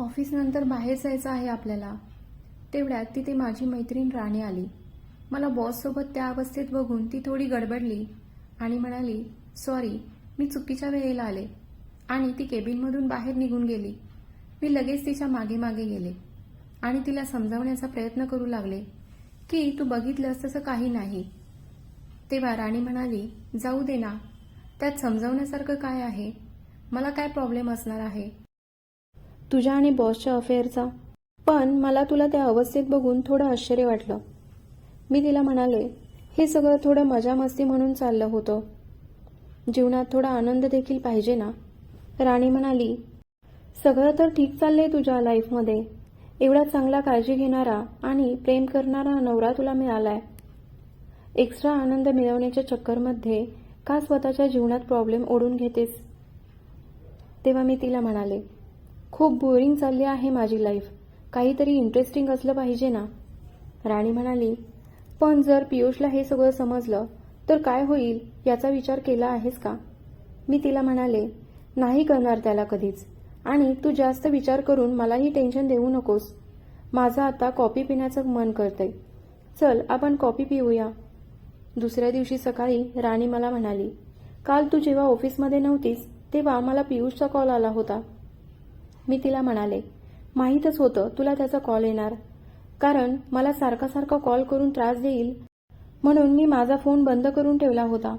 ऑफिसनंतर बाहेर जायचं आहे आपल्याला. तेवढ्यात तिथे माझी मैत्रीण राणी आली. मला बॉससोबत त्या अवस्थेत बघून ती थोडी गडबडली आणि म्हणाली सॉरी मी चुकीच्या वेळेला आले. आणि ती केबिनमधून बाहेर निघून गेली. मी लगेच तिच्यामागे मागे गेले आणि तिला समजावण्याचा प्रयत्न करू लागले की तू बघितलंस तसं काही नाही. तेव्हा राणी म्हणाली जाऊ दे ना. त्यात समजावण्यासारखं काय आहे? मला काय प्रॉब्लेम असणार आहे? तुझ्या आणि बॉसच्या अफेअरचा. पण मला तुला त्या अवस्थेत बघून थोडं आश्चर्य वाटलं. मी तिला म्हणाले हे सगळं थोडं मजा मस्ती म्हणून चाललं होतं. जीवनात थोडा आनंद देखील पाहिजे ना? राणी म्हणाली सगळं तर ठीक चाललंय तुझ्या लाईफमध्ये. एवढा चांगला काळजी घेणारा आणि प्रेम करणारा नवरा तुला मिळालाय. एक्स्ट्रा आनंद मिळवण्याच्या चक्करमध्ये का स्वतःच्या जीवनात प्रॉब्लेम ओढून घेतेस? तेव्हा मी तिला म्हणाले खूप बोरिंग चालली आहे माझी लाईफ काहीतरी इंटरेस्टिंग असलं पाहिजे ना? राणी म्हणाली पण जर पियुषला हे सगळं समजलं तर काय होईल याचा विचार केला आहेस का? मी तिला म्हणाले नाही करणार त्याला कधीच. आणि तू जास्त विचार करून मलाही टेन्शन देऊ नकोस. माझं आता कॉपी पिण्याचं मन करतंय. चल आपण कॉपी पिऊया. दुसऱ्या दिवशी सकाळी राणी मला म्हणाली काल तू जेव्हा ऑफिसमध्ये नव्हतीस तेव्हा मला पियुषचा कॉल आला होता. मी तिला म्हणाले माहीतच होतं तुला त्याचा कॉल येणार. कारण मला सारखा सारखा कॉल करून त्रास देईल. म्हणून मी माझा फोन बंद करून ठेवला होता.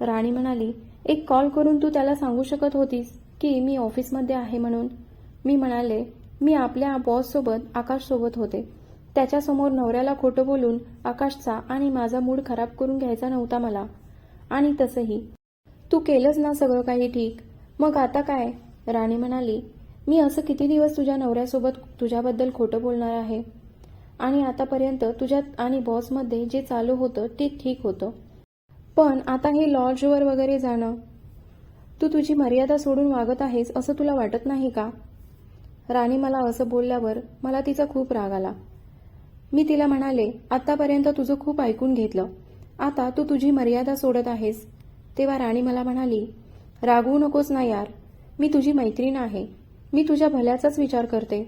राणी म्हणाली एक कॉल करून तू त्याला सांगू शकत होतीस की मी ऑफिसमध्ये आहे म्हणून. मी म्हणाले मी आपल्या बॉससोबत आकाशसोबत होते. त्याच्यासमोर नवऱ्याला खोटं बोलून आकाशचा आणि माझा मूड खराब करून घ्यायचा नव्हता मला. आणि तसंही. तू केलंच ना सगळं काही ठीक. मग आता काय? राणी म्हणाली मी असं किती दिवस तुझ्या नवऱ्यासोबत तुझ्याबद्दल खोटं बोलणार आहे? आणि आतापर्यंत तुझ्यात आणि बॉसमध्ये जे चालू होतं ते ठीक होतं. पण आता हे लॉजवर वगैरे जाणं. तू तुझी मर्यादा सोडून वागत आहेस असं तुला वाटत नाही का? राणी मला असं बोलल्यावर मला तिचा खूप राग आला. मी तिला म्हणाले आतापर्यंत तुझं खूप ऐकून घेतलं. आता तू तुझी मर्यादा सोडत आहेस. तेव्हा राणी मला म्हणाली रागवू नकोस ना यार. मी तुझी मैत्रीण आहे. मी तुझ्या भल्याचाच विचार करते.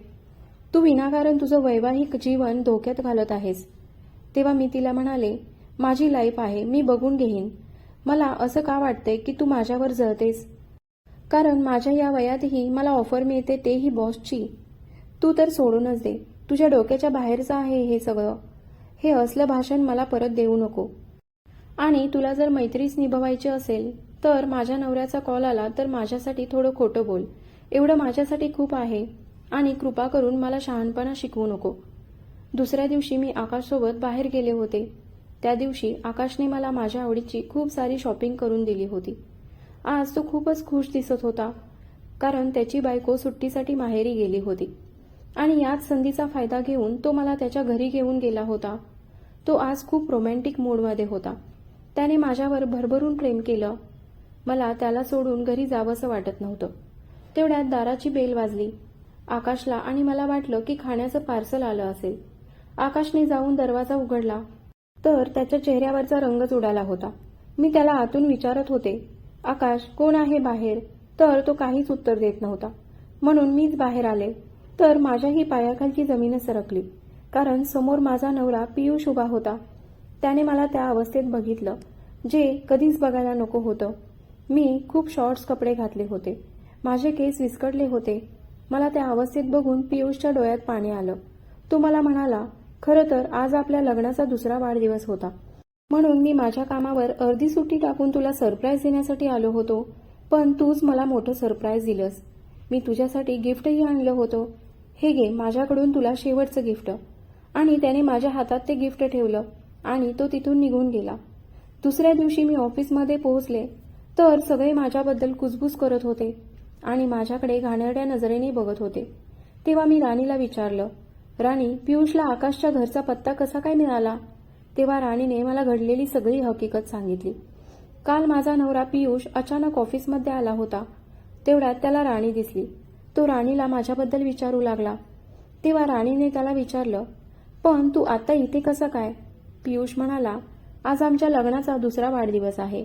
तू विनाकारण तुझं वैवाहिक जीवन धोक्यात घालत आहेस. तेव्हा मी तिला म्हणाले माझी लाईफ आहे मी बघून घेईन. मला असं का वाटतंय की तू माझ्यावर जळतेस? कारण माझ्या या वयातही मला ऑफर मिळते तेही बॉसची तू तर सोडूनच दे. तुझ्या डोक्याच्या बाहेरचं आहे हे सगळं. हे असलं भाषण मला परत देऊ नको. आणि तुला जर मैत्रीच निभवायची असेल तर माझ्या नवऱ्याचा कॉल आला तर माझ्यासाठी थोडं खोटं बोल. एवढं माझ्यासाठी खूप आहे. आणि कृपा करून मला शहाणपणा शिकवू नको. दुसऱ्या दिवशी मी आकाशसोबत बाहेर गेले होते. त्या दिवशी आकाशने मला माझ्या आवडीची खूप सारी शॉपिंग करून दिली होती. आज तो खूपच खुश दिसत होता कारण त्याची बायको सुट्टीसाठी माहेरी गेली होती. आणि याच संधीचा फायदा घेऊन तो मला त्याच्या घरी घेऊन गेला होता. तो आज खूप रोमॅन्टिक मूडमध्ये होता. त्याने माझ्यावर भरभरून प्रेम केलं. मला त्याला सोडून घरी जावंसं वाटत नव्हतं. तेवढ्यात दाराची बेल वाजली. आकाशला आणि मला वाटलं की खाण्याचं पार्सल आलं असेल. आकाशने जाऊन दरवाजा उघडला. तर त्याच्या चेहऱ्यावरचा रंगच उडाला होता. मी त्याला आतून विचारत होते आकाश कोण आहे बाहेर? तर तो काहीच उत्तर देत नव्हता. म्हणून मीच बाहेर आले. तर माझ्याही पायाखालची जमीनच सरकली. कारण समोर माझा नवरा पियुष उभा होता. त्याने मला त्या अवस्थेत बघितलं जे कधीच बघायला नको होतं. मी खूप शॉर्ट्स कपडे घातले होते. माझे केस विस्कटले होते. मला त्या अवस्थेत बघून पियुषच्या डोळ्यात पाणी आलं. तो मला म्हणाला खरं तर आज आपल्या लग्नाचा दुसरा वाढदिवस होता. म्हणून मी माझ्या कामावर अर्धी सुट्टी टाकून तुला सरप्राईज देण्यासाठी आलो होतो पण तूच मला मोठं सरप्राईज दिलंस. मी तुझ्यासाठी गिफ्टही आणलं होतं. हे घे माझ्याकडून तुला शेवटचं गिफ्ट. आणि त्याने माझ्या हातात ते गिफ्ट ठेवलं आणि तो तिथून निघून गेला. दुसऱ्या दिवशी मी ऑफिसमध्ये पोहोचले तर सगळे माझ्याबद्दल कुजबूज करत होते. आणि माझ्याकडे घाणेरड्या नजरेने बघत होते. तेव्हा मी राणीला विचारलं राणी पियुषला आकाशच्या घरचा पत्ता कसा काय मिळाला? तेव्हा राणीने मला घडलेली सगळी हकीकत सांगितली. काल माझा नवरा पियुष अचानक ऑफिसमध्ये आला होता. तेवढ्यात त्याला राणी दिसली. तो राणीला माझ्याबद्दल विचारू लागला. तेव्हा राणीने त्याला विचारलं पण तू आता इथे कसं काय? पियुष म्हणाला आज आमच्या लग्नाचा दुसरा वाढदिवस आहे.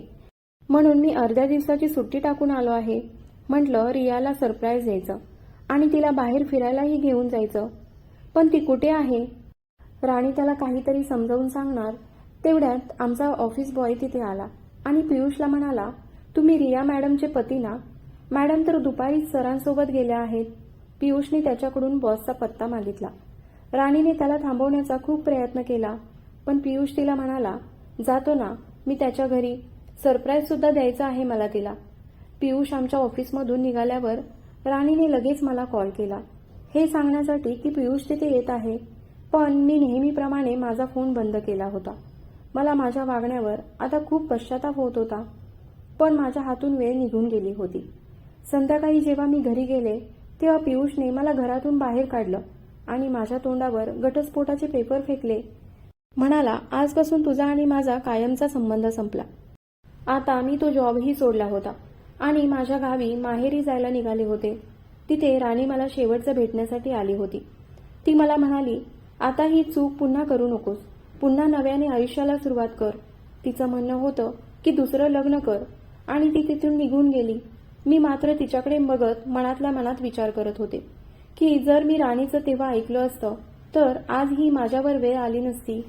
म्हणून मी अर्ध्या दिवसाची सुट्टी टाकून आलो आहे. म्हटलं रियाला सरप्राईज द्यायचं आणि तिला बाहेर फिरायलाही घेऊन जायचं. पण ती कुठे आहे? राणी त्याला काहीतरी समजावून सांगणार. तेवढ्यात आमचा ऑफिस बॉय तिथे आला. आणि पियुषला म्हणाला तुम्ही रिया मॅडमचे पती ना? मॅडम तर दुपारीच सरांसोबत गेल्या आहेत. पियुषने त्याच्याकडून बॉसचा पत्ता मागितला. राणीने त्याला थांबवण्याचा खूप प्रयत्न केला. पण पियुष तिला म्हणाला जातो ना मी त्याच्या घरी. सरप्राईज सुद्धा द्यायचा आहे मला तिला. पियुष आमच्या ऑफिसमधून निघाल्यावर राणीने लगेच मला कॉल केला. हे सांगण्यासाठी की पियुष तिथे येत आहे पण मी नेहमीप्रमाणे माझा फोन बंद केला होता. मला माझ्या वागण्यावर आता खूप पश्चाताप होत होता पण माझ्या हातून वेळ निघून गेली होती. संध्याकाळी जेव्हा मी घरी गेले तेव्हा पियुषने मला घरातून बाहेर काढलं आणि माझ्या तोंडावर घटस्फोटाचे पेपर फेकले. म्हणाला आजपासून तुझा आणि माझा कायमचा संबंध संपला. आता मी तो जॉबही सोडला होता. आणि माझ्या गावी माहेरी जायला निघाले होते. तिथे राणी मला शेवटचं भेटण्यासाठी आली होती. ती मला म्हणाली आता ही चूक पुन्हा करू नकोस. पुन्हा नव्याने आयुष्याला सुरुवात कर. तिचं म्हणणं होतं की दुसरं लग्न कर. आणि ती तिथून निघून गेली. मी मात्र तिच्याकडे बघत मनातल्या मनात विचार करत होते की जर मी राणीचं तेव्हा ऐकलं असतं तर आज ही माझ्यावर वेळ आली नसती.